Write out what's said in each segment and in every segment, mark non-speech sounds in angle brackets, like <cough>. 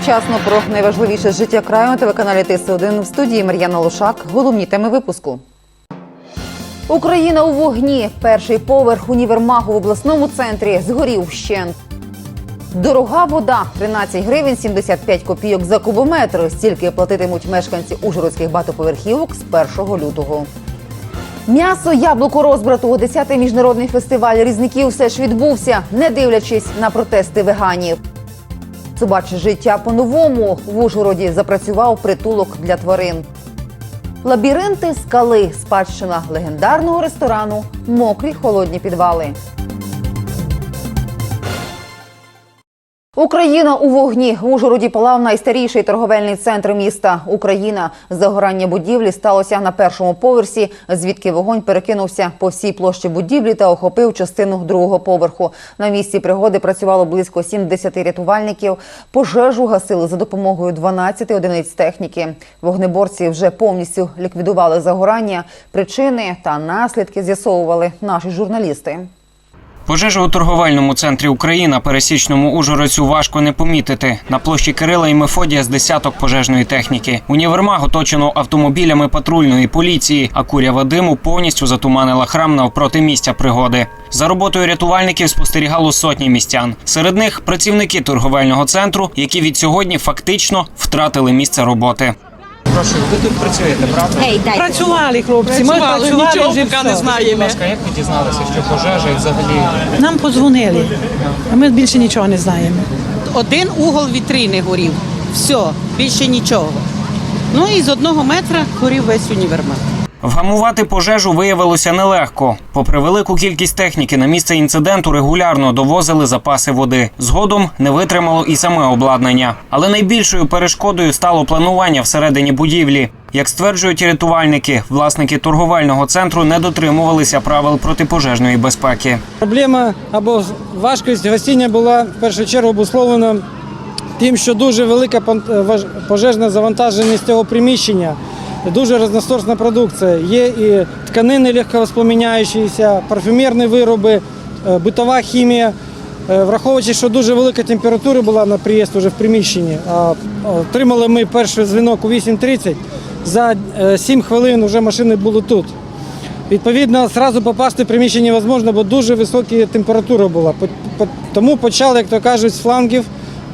Вчасно про найважливіше життя краю на телеканалі ТС1 в студії Мар'яна Лошак. Головні теми випуску. Україна у вогні. Перший поверх універмагу в обласному центрі згорів вщент. Дорога вода 13 гривень 75 копійок за кубометр. Стільки платитимуть мешканці ужгородських багатоповерхівок з 1 лютого. М'ясо яблуко розбрату 10-й міжнародний фестиваль різників все ж відбувся, не дивлячись на протести веганів. Собаче життя по-новому в Ужгороді запрацював притулок для тварин. Лабіринти скали спадщина легендарного ресторану Мокрі холодні підвали. Україна у вогні в Ужгороді палав найстаріший торговельний центр міста Україна. Загорання будівлі сталося на першому поверсі, звідки вогонь перекинувся по всій площі будівлі та охопив частину другого поверху. На місці пригоди працювало близько 70 рятувальників. Пожежу гасили за допомогою 12 одиниць техніки. Вогнеборці вже повністю ліквідували загорання. Причини та наслідки з'ясовували наші журналісти. Пожежу у торговельному центрі Україна пересічному Ужгородцю важко не помітити. На площі Кирила і Мефодія з десяток пожежної техніки. Універмаг оточено автомобілями патрульної поліції, а курява диму повністю затуманила храм навпроти місця пригоди. За роботою рятувальників спостерігало сотні містян. Серед них працівники торговельного центру, які від сьогодні фактично втратили місце роботи. Прошу, ви тут працюєте, правда? Працювали хлопці, ми Працювали, нічого вже поки все. не знаємо. як ви дізналися, що пожежа і взагалі Нам подзвонили, а ми більше нічого не знаємо. Один угол вітрини горів. Все, більше нічого. Ну і з одного метра горів весь універмаг. Вгамувати пожежу виявилося нелегко. Попри велику кількість техніки, на місце інциденту регулярно довозили запаси води. Згодом не витримало і саме обладнання. Але найбільшою перешкодою стало планування всередині будівлі. Як стверджують рятувальники, власники торговельного центру не дотримувалися правил протипожежної безпеки. Проблема або важкість гостіння була в першу чергу обусловлена тим, що дуже велика пожежна завантаженість цього приміщення, дуже різносортна продукція. Є і тканини легковоспламіняючіся, парфюмерні вироби, е, битова хімія. Е, Враховуючи, що дуже велика температура була на приїзд уже в приміщенні, а отримали ми перший дзвінок у 8.30, за 7 хвилин вже машини були тут. Відповідно, одразу попасти в приміщення невозможно, бо дуже висока температура була. Тому почали, як то кажуть, з флангів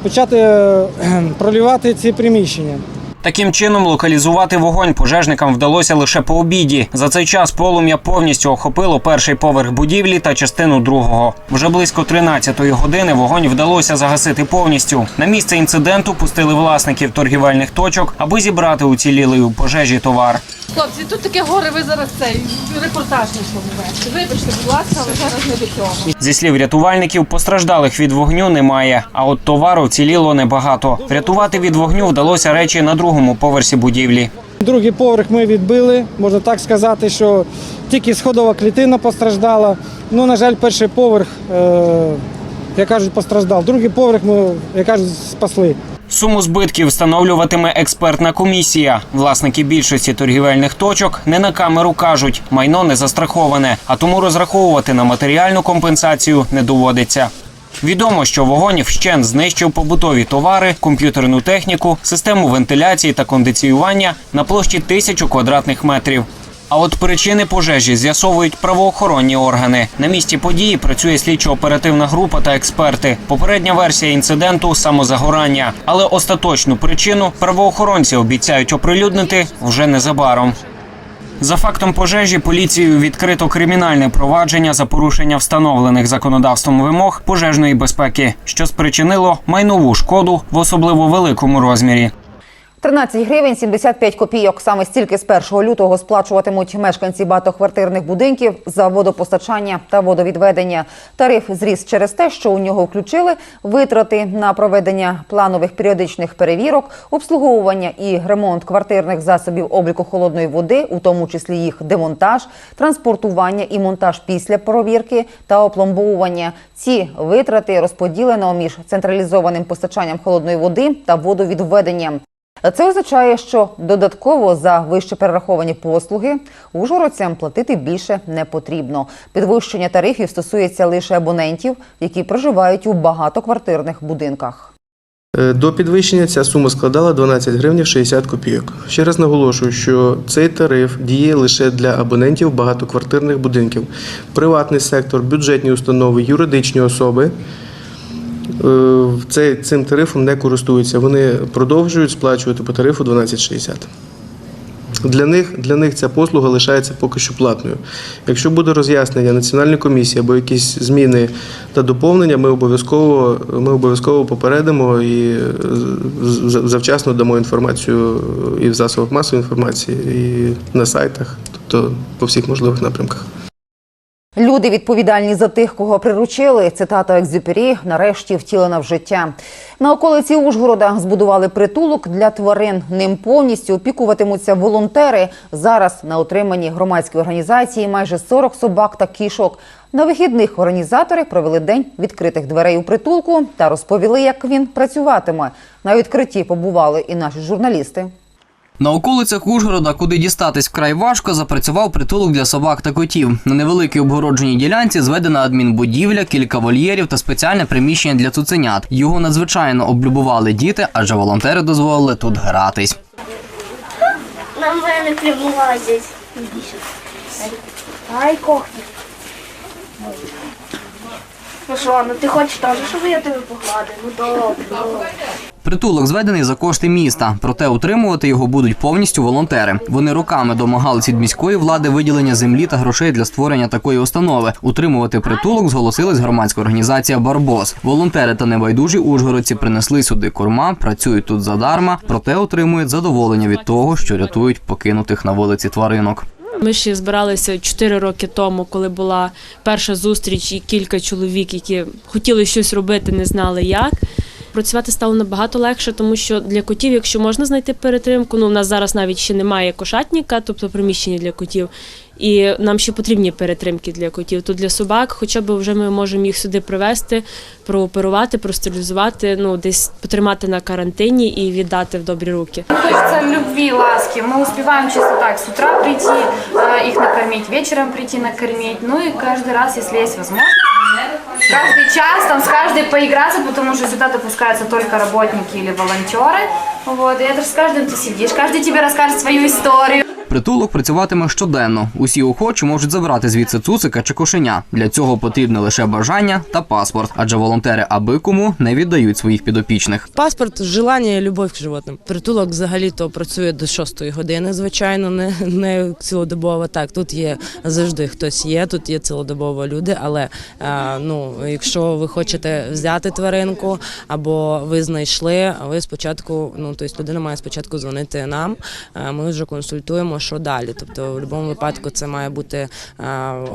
почати е, <clears throat> пролівати ці приміщення. Таким чином локалізувати вогонь пожежникам вдалося лише по обіді. За цей час полум'я повністю охопило перший поверх будівлі та частину другого. Вже близько 13-ї години вогонь вдалося загасити повністю. На місце інциденту пустили власників торгівельних точок, аби зібрати уцілілий у пожежі товар. Хлопці, тут таке горе, ви зараз цей репортаж не що ввести. Вибачте, будь ласка, але зараз не до цього. Зі слів рятувальників, постраждалих від вогню немає. А от товару вціліло небагато. Врятувати від вогню вдалося речі на другому поверсі будівлі. Другий поверх ми відбили, можна так сказати, що тільки сходова клітина постраждала. Ну, на жаль, перший поверх, е, як кажуть, постраждав. Другий поверх ми, як кажуть, спасли. Суму збитків встановлюватиме експертна комісія. Власники більшості торгівельних точок не на камеру кажуть, майно не застраховане, а тому розраховувати на матеріальну компенсацію не доводиться. Відомо, що вогонь вщент знищив побутові товари, комп'ютерну техніку, систему вентиляції та кондиціювання на площі тисячу квадратних метрів. А от причини пожежі з'ясовують правоохоронні органи. На місці події працює слідчо-оперативна група та експерти. Попередня версія інциденту самозагорання, але остаточну причину правоохоронці обіцяють оприлюднити вже незабаром. За фактом пожежі поліцією відкрито кримінальне провадження за порушення встановлених законодавством вимог пожежної безпеки, що спричинило майнову шкоду в особливо великому розмірі. 13 гривень 75 копійок. Саме стільки з 1 лютого сплачуватимуть мешканці багатоквартирних будинків за водопостачання та водовідведення. Тариф зріс через те, що у нього включили витрати на проведення планових періодичних перевірок, обслуговування і ремонт квартирних засобів обліку холодної води, у тому числі їх демонтаж, транспортування і монтаж після провірки та опломбовування. Ці витрати розподілено між централізованим постачанням холодної води та водовідведенням. Це означає, що додатково за вище перераховані послуги ужгородцям платити більше не потрібно. Підвищення тарифів стосується лише абонентів, які проживають у багатоквартирних будинках. Е, До підвищення ця сума складала 12 гривень 60 копійок. Ще раз наголошую, що цей тариф діє лише для абонентів багатоквартирних будинків. Приватний сектор, бюджетні установи, юридичні особи е, цей- цим тарифом не користуються. Вони продовжують сплачувати по тарифу 12,60. Для них, для них ця послуга лишається поки що платною. Якщо буде роз'яснення Національної комісії або якісь зміни та доповнення, ми обов'язково, ми обов'язково попередимо і е, завчасно дамо інформацію і в засобах масової інформації, і на сайтах, тобто по всіх можливих напрямках. Люди відповідальні за тих, кого приручили. Цитата Екзюпері нарешті втілена в життя. На околиці Ужгорода збудували притулок для тварин. Ним повністю опікуватимуться волонтери. Зараз на отриманні громадської організації майже 40 собак та кішок. На вихідних організатори провели день відкритих дверей у притулку та розповіли, як він працюватиме. На відкритті побували і наші журналісти. На околицях Ужгорода, куди дістатись вкрай важко, запрацював притулок для собак та котів. На невеликій обгородженій ділянці зведена адмінбудівля, кілька вольєрів та спеціальне приміщення для цуценят. Його надзвичайно облюбували діти, адже волонтери дозволили тут гратись. На мене прямолазять. Ай, кохні. Ну що, ну ти хочеш теж, щоб я тебе погладив? Ну добре. Притулок зведений за кошти міста, проте утримувати його будуть повністю волонтери. Вони роками домагались від міської влади виділення землі та грошей для створення такої установи. Утримувати притулок зголосилась громадська організація Барбос. Волонтери та небайдужі ужгородці принесли сюди корма, працюють тут задарма, проте отримують задоволення від того, що рятують покинутих на вулиці тваринок. Ми ще збиралися 4 роки тому, коли була перша зустріч, і кілька чоловік, які хотіли щось робити, не знали як Працювати стало набагато легше, тому що для котів, якщо можна знайти перетримку, ну у нас зараз навіть ще немає кошатника, тобто приміщення для котів. І нам ще потрібні перетримки для котів. То для собак, хоча б вже ми можемо їх сюди привезти, прооперувати, простерилізувати, ну десь потримати на карантині і віддати в добрі руки. Хочется любви, ласки. Мы успеваем чисто так с утра прийти, э, их накормить, вечером прийти накормить. Ну и каждый раз, если есть возможность, каждый час там с каждой поиграться, потому что сюда допускаются только работники или волонтеры. Вот, и это ж с каждым ты сидишь, каждый тебе расскажет свою историю. Притулок працюватиме щоденно. Усі охочі можуть забрати звідси цуцика чи кошеня. Для цього потрібне лише бажання та паспорт, адже волонтери аби кому не віддають своїх підопічних. Паспорт, желання і любов к животним. Притулок взагалі то працює до 6 години, звичайно, не, не цілодобово. Так, тут є завжди хтось є, тут є цілодобово люди. Але е, ну, якщо ви хочете взяти тваринку або ви знайшли, ви спочатку, ну тобто людина має спочатку дзвонити нам. е, Ми вже консультуємо, що далі. Тобто, в будь-якому випадку це має бути е,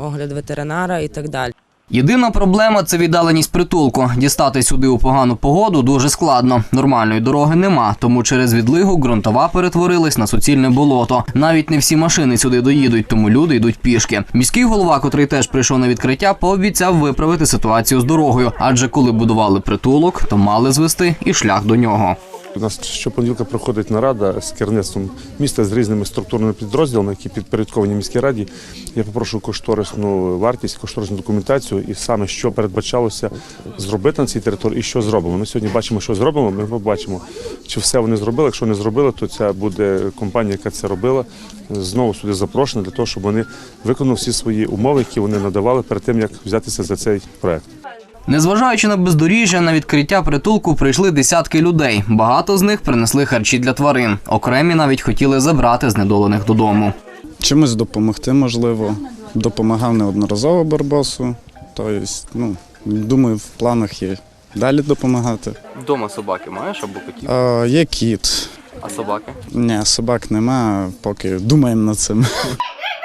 огляд ветеринара і так далі. Єдина проблема це віддаленість притулку. Дістати сюди у погану погоду дуже складно. Нормальної дороги нема, тому через відлигу ґрунтова перетворилась на суцільне болото. Навіть не всі машини сюди доїдуть, тому люди йдуть пішки. Міський голова, котрий теж прийшов на відкриття, пообіцяв виправити ситуацію з дорогою. Адже коли будували притулок, то мали звести і шлях до нього. У нас щопонеділка проходить нарада з керівництвом міста з різними структурними підрозділами, які підпорядковані міській раді. Я попрошу кошторисну вартість, кошторисну документацію і саме що передбачалося зробити на цій території і що зробимо. Ми сьогодні бачимо, що зробимо. Ми побачимо, чи все вони зробили. Якщо не зробили, то ця буде компанія, яка це робила, знову сюди запрошена для того, щоб вони виконали всі свої умови, які вони надавали перед тим, як взятися за цей проект. Незважаючи на бездоріжжя, на відкриття притулку прийшли десятки людей. Багато з них принесли харчі для тварин. Окремі навіть хотіли забрати знедолених додому. Чимось допомогти можливо. Допомагав неодноразово Барбосу. Тобто, ну, думаю, в планах є далі допомагати. Вдома собаки маєш або котів? А, є кіт. А собаки? Ні, собак нема, поки думаємо над цим.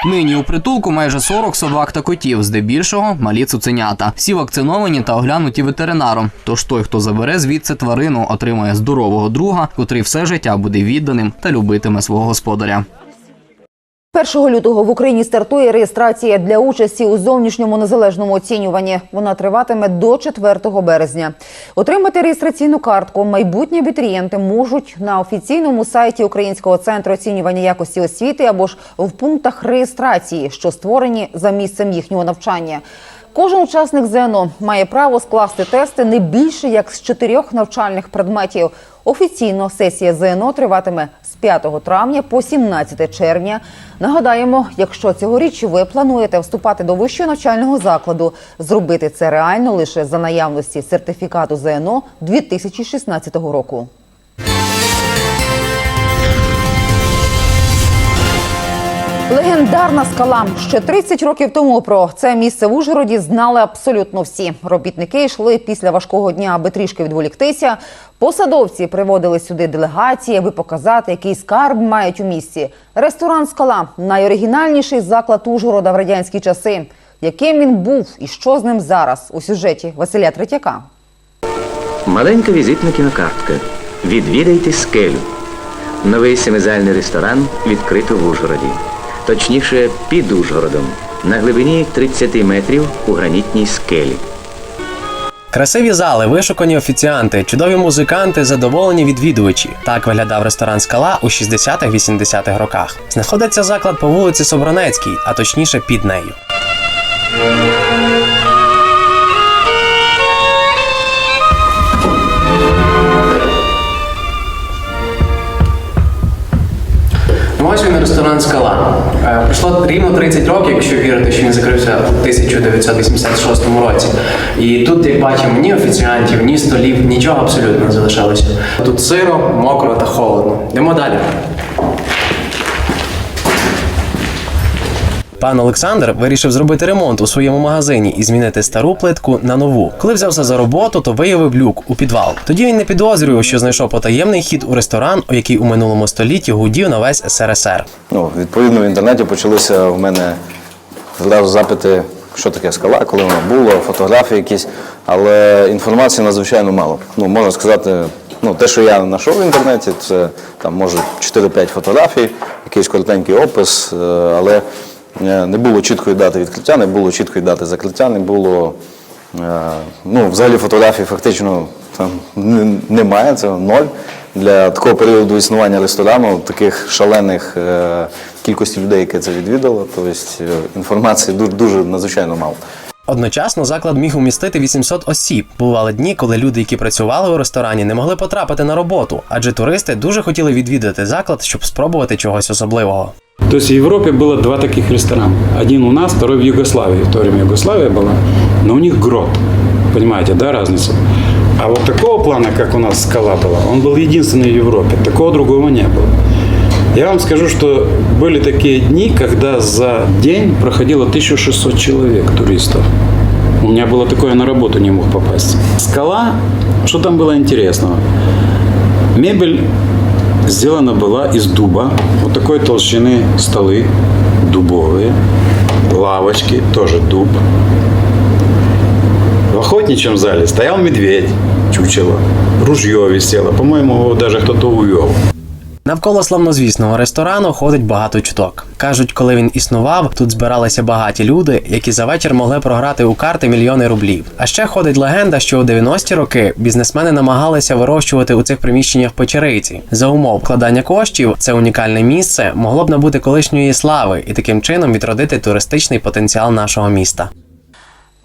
Нині у притулку майже 40 собак та котів, здебільшого малі цуценята. Всі вакциновані та оглянуті ветеринаром. Тож той, хто забере звідси тварину, отримає здорового друга, котрий все життя буде відданим та любитиме свого господаря. 1 лютого в Україні стартує реєстрація для участі у зовнішньому незалежному оцінюванні. Вона триватиме до 4 березня. Отримати реєстраційну картку майбутні абітурієнти можуть на офіційному сайті Українського центру оцінювання якості освіти або ж в пунктах реєстрації, що створені за місцем їхнього навчання. Кожен учасник ЗНО має право скласти тести не більше як з чотирьох навчальних предметів. Офіційно сесія ЗНО триватиме 5 травня по 17 червня. Нагадаємо, якщо цьогоріч ви плануєте вступати до вищого навчального закладу, зробити це реально лише за наявності сертифікату ЗНО 2016 року. Легендарна скала. Ще 30 років тому про це місце в Ужгороді знали абсолютно всі. Робітники йшли після важкого дня, аби трішки відволіктися. Посадовці приводили сюди делегації, аби показати, який скарб мають у місті. Ресторан Скала найоригінальніший заклад Ужгорода в радянські часи. Яким він був і що з ним зараз у сюжеті Василя Третяка. Маленька візитна кінокартка. Відвідайте скелю. Новий семизальний ресторан відкрито в Ужгороді. Точніше, під Ужгородом. На глибині 30 метрів у гранітній скелі. Красиві зали, вишукані офіціанти, чудові музиканти, задоволені відвідувачі. Так виглядав ресторан Скала у 60-80-х роках. Знаходиться заклад по вулиці Собранецькій, а точніше під нею. Ну, Ось він ресторан Скала. Пройшло рівно 30 років, якщо вірити, що він закрився у 1986 році. І тут, як бачимо, ні офіціантів, ні столів, нічого абсолютно не залишалося. Тут сиро, мокро та холодно. Йдемо далі. Пан Олександр вирішив зробити ремонт у своєму магазині і змінити стару плитку на нову. Коли взявся за роботу, то виявив люк у підвал. Тоді він не підозрював, що знайшов потаємний хід у ресторан, у який у минулому столітті гудів на весь СРСР. Ну, відповідно, в інтернеті почалися в мене зразу запити, що таке скала, коли вона була, фотографії якісь, але інформації надзвичайно мало. Ну, можна сказати, ну, те, що я знайшов в інтернеті, це там може 4-5 фотографій, якийсь коротенький опис, е, але не було чіткої дати відкриття, не було чіткої дати закриття, не було. е, Ну, взагалі фотографій фактично там немає, це ноль. Для такого періоду існування ресторану, таких шалених е, кількості людей, яке це відвідало, тобто е, інформації дуже, дуже надзвичайно мало. Одночасно заклад міг умістити 800 осіб. Бували дні, коли люди, які працювали у ресторані, не могли потрапити на роботу, адже туристи дуже хотіли відвідати заклад, щоб спробувати чогось особливого. То есть в Европе было два таких ресторана. Один у нас, второй в Югославии. В то время Югославия была, но у них грот. Понимаете, да, разницу? А вот такого плана, как у нас скала была, он был единственный в Европе. Такого другого не было. Я вам скажу, что были такие дни, когда за день проходило 1600 человек туристов. У меня было такое, я на работу не мог попасть. Скала, что там было интересного? Мебель сделана была из дуба. Вот такой толщины столы дубовые. Лавочки, тоже дуб. В охотничьем зале стоял медведь, чучело. Ружье висело. По-моему, его даже кто-то увел. Навколо славнозвісного ресторану ходить багато чуток. Кажуть, коли він існував, тут збиралися багаті люди, які за вечір могли програти у карти мільйони рублів. А ще ходить легенда, що у 90-ті роки бізнесмени намагалися вирощувати у цих приміщеннях печериці. За умов вкладання коштів це унікальне місце могло б набути колишньої слави і таким чином відродити туристичний потенціал нашого міста.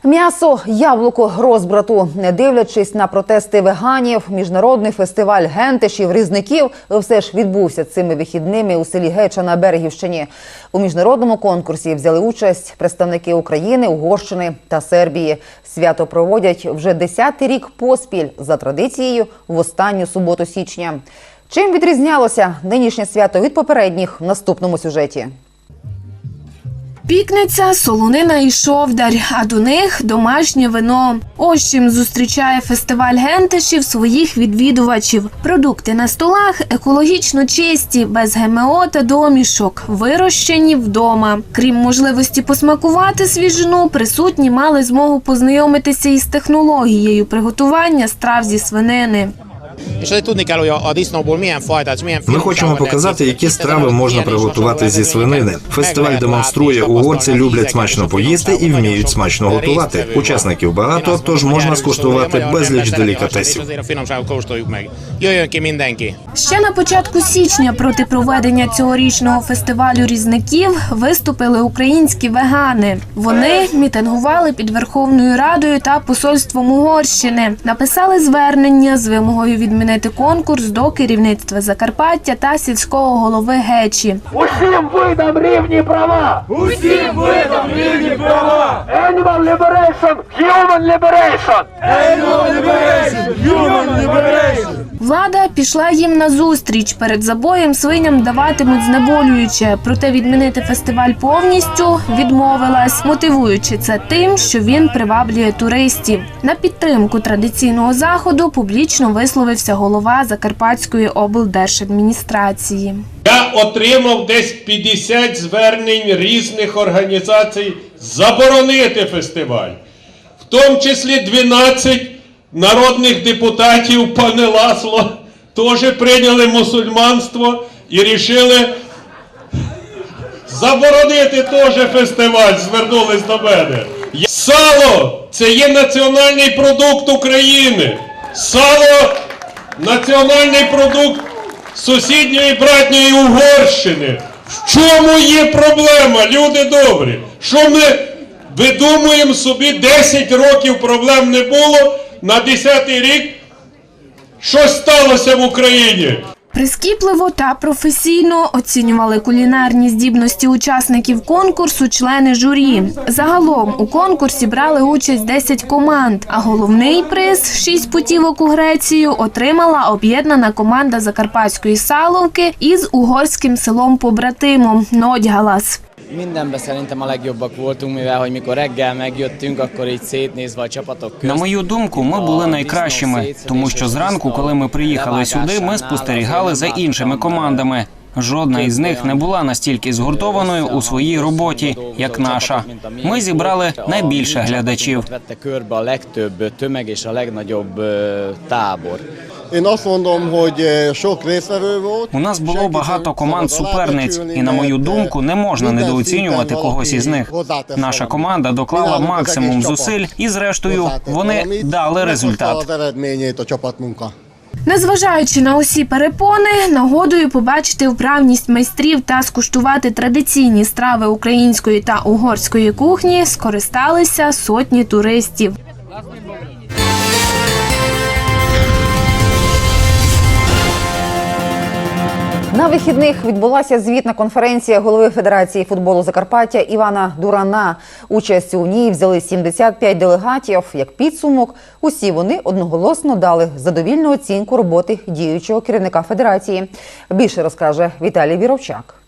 М'ясо, яблуко, розбрату. Не дивлячись на протести веганів, міжнародний фестиваль гентишів, різників все ж відбувся цими вихідними у селі Геча на Берегівщині. У міжнародному конкурсі взяли участь представники України, Угорщини та Сербії. Свято проводять вже десятий рік поспіль за традицією в останню суботу січня. Чим відрізнялося нинішнє свято від попередніх в наступному сюжеті? Пікниця, солонина і шовдар, а до них домашнє вино. Ось чим зустрічає фестиваль гентишів своїх відвідувачів. Продукти на столах екологічно чисті, без ГМО та домішок, вирощені вдома. Крім можливості посмакувати свіжину, присутні мали змогу познайомитися із технологією приготування страв зі свинини. Ми хочемо показати, які страви можна приготувати зі свинини. Фестиваль демонструє, угорці люблять смачно поїсти і вміють смачно готувати. Учасників багато, тож можна скуштувати безліч делікатесів. Ще на початку січня проти проведення цьогорічного фестивалю різників виступили українські вегани. Вони мітингували під Верховною Радою та посольством Угорщини. Написали звернення з вимогою відмінити конкурс до керівництва Закарпаття та сільського голови Гечі. Усім видам рівні права! Усім видам рівні права! Animal liberation! Human liberation! Animal liberation! Human liberation! Влада пішла їм на зустріч. Перед забоєм свиням даватимуть знеболююче. Проте відмінити фестиваль повністю відмовилась, мотивуючи це тим, що він приваблює туристів. На підтримку традиційного заходу публічно висловився голова Закарпатської облдержадміністрації. Я отримав десь 50 звернень різних організацій заборонити фестиваль, в тому числі 12 народних депутатів, пане Ласло, теж прийняли мусульманство і рішили заборонити теж фестиваль, звернулись до мене. Сало це є національний продукт України. Сало національний продукт сусідньої братньої Угорщини. В чому є проблема, люди добрі? Що ми видумуємо собі 10 років проблем не було, на 10-й рік щось сталося в Україні. Прискіпливо та професійно оцінювали кулінарні здібності учасників конкурсу члени журі. Загалом у конкурсі брали участь 10 команд, а головний приз 6 путівок у Грецію отримала об'єднана команда Закарпатської Саловки із угорським селом побратимом Нодьгалас. Mindenben szerintem a legjobbak voltunk, mivel hogy mikor reggel megjöttünk, akkor így szétnézve a csapatok közt. На мою думку, ми були найкращими, тому що зранку, коли ми приїхали сюди, ми спостерігали за іншими командами. Жодна із них не була настільки згуртованою у своїй роботі, як наша. Ми зібрали найбільше глядачів. Vette körbe a legtöbb tömeg és a legnagyobb tábor. Én azt mondom, hogy sok volt. У нас було багато команд суперниць, і на мою думку, не можна недооцінювати когось із них. Наша команда доклала максимум зусиль, і зрештою вони дали результат. Незважаючи на усі перепони, нагодою побачити вправність майстрів та скуштувати традиційні страви української та угорської кухні скористалися сотні туристів. На вихідних відбулася звітна конференція голови Федерації футболу Закарпаття Івана Дурана. Участь у ній взяли 75 делегатів. Як підсумок, усі вони одноголосно дали задовільну оцінку роботи діючого керівника федерації. Більше розкаже Віталій Віровчак.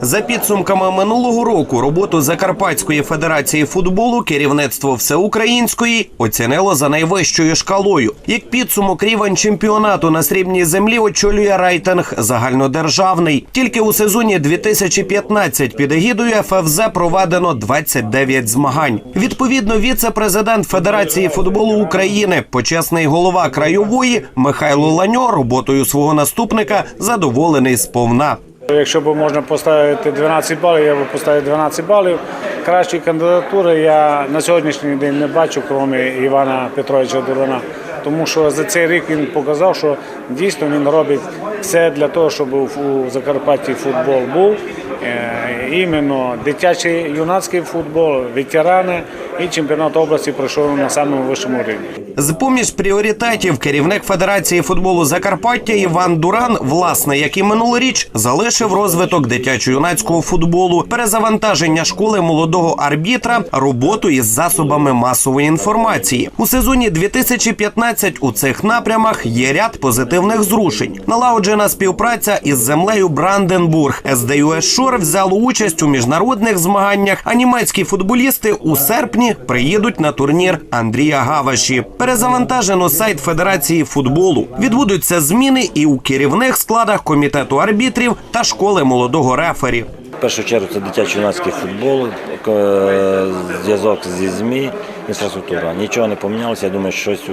За підсумками минулого року роботу Закарпатської федерації футболу керівництво всеукраїнської оцінило за найвищою шкалою. Як підсумок рівень чемпіонату на срібній землі очолює рейтинг загальнодержавний. Тільки у сезоні 2015 під егідою ФФЗ проведено 29 змагань. Відповідно, віце-президент Федерації футболу України, почесний голова краєвої Михайло Ланьо роботою свого наступника задоволений сповна. Якщо б можна поставити 12 балів, я б поставив 12 балів. Кращої кандидатури я на сьогоднішній день не бачу, крім Івана Петровича Дурана. Тому що за цей рік він показав, що дійсно він робить все для того, щоб у Закарпатті футбол був. Е, Іменно дитячий юнацький футбол, ветерани і чемпіонат області пройшов на самому вищому рівні. З поміж пріоритетів керівник Федерації футболу Закарпаття Іван Дуран, власне, як і минулоріч, залишив розвиток дитячо-юнацького футболу, перезавантаження школи молодого арбітра, роботу із засобами масової інформації. У сезоні 2015 у цих напрямах є ряд позитивних зрушень. Налагоджена співпраця із землею Бранденбург. СДЮС Шор взяло участь у міжнародних змаганнях. А німецькі футболісти у серпні приїдуть на турнір Андрія Гаваші. Перезавантажено сайт Федерації футболу. Відбудуться зміни і у керівних складах комітету арбітрів та школи молодого рефері. В першу чергу це дитячо-юнацький футбол, е, зв'язок зі ЗМІ інфраструктура. Нічого не помінялося. Я думаю, щось у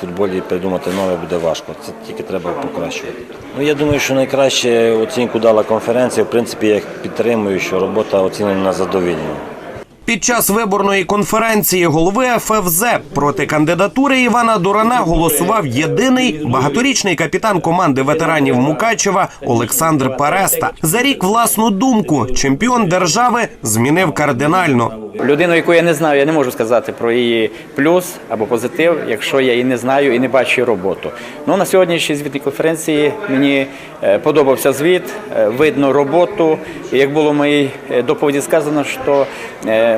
футболі придумати нове буде важко. Це тільки треба покращувати. Ну я думаю, що найкраще оцінку дала конференція. В принципі, я підтримую, що робота оцінена на задовільно. Під час виборної конференції голови ФФЗ проти кандидатури Івана Дурана голосував єдиний багаторічний капітан команди ветеранів Мукачева Олександр Пареста. За рік власну думку чемпіон держави змінив кардинально. Людину, яку я не знаю, я не можу сказати про її плюс або позитив, якщо я її не знаю і не бачу роботу. Ну на сьогоднішній звітній конференції мені е, подобався звіт, е, видно роботу. Як було в моїй е, доповіді сказано, що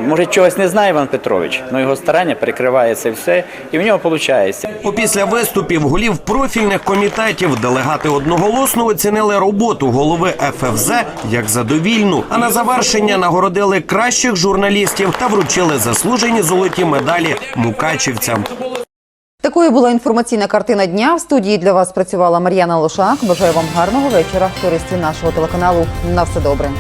може чогось не знає Іван Петрович, але його старання перекриває це все, і в нього виходить. Опісля виступів голів профільних комітетів делегати одноголосно оцінили роботу голови ФФЗ як задовільну. А на завершення нагородили кращих журналістів та вручили заслужені золоті медалі мукачівцям. Такою була інформаційна картина дня. В студії для вас працювала Мар'яна Лошак. Бажаю вам гарного вечора. Користі нашого телеканалу. На все добре.